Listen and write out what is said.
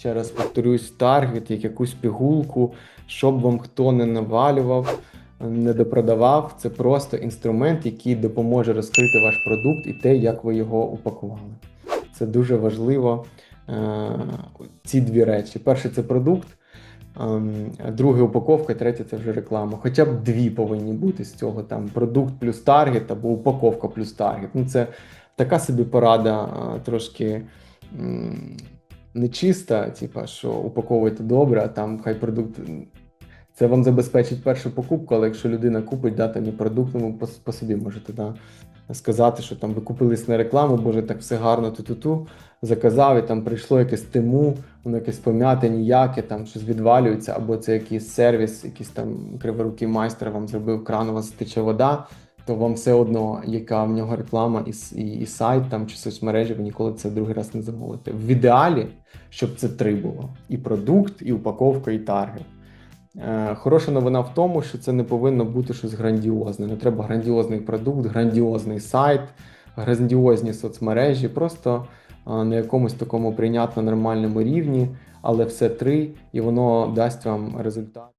ще раз повторюсь, таргет, як якусь пігулку, щоб вам хто не навалював, не допродавав. Це просто інструмент, який допоможе розкрити ваш продукт і те, як ви його упакували. Це дуже важливо. е, Ці дві речі. Перше це продукт, ем, друге упаковка, третє це вже реклама. Хоча б дві повинні бути з цього: там продукт плюс таргет або упаковка плюс таргет. Ну, це така собі порада, трошки м, нечиста, типа, що упаковуйте добре, а там хай продукт. Це вам забезпечить першу покупку, але якщо людина купить, да, там і продукт, ну, ви по, по собі можете да, сказати, що там ви купились на рекламу, боже, так все гарно ту-ту-ту, заказав, і там прийшло якесь тиму, воно якесь пом'яте, ніяке, там щось відвалюється, або це якийсь сервіс, якийсь там криворукий майстер вам зробив кран, у вас тече вода, то вам все одно, яка в нього реклама і, і, і сайт там чи соцмережі, ви ніколи це другий раз не замовите. В ідеалі, щоб це три було: і продукт, і упаковка, і таргет. Е, Хороша новина в тому, що це не повинно бути щось грандіозне. Не треба грандіозний продукт, грандіозний сайт, грандіозні соцмережі, просто е, на якомусь такому прийнятно нормальному рівні, але все три, і воно дасть вам результат.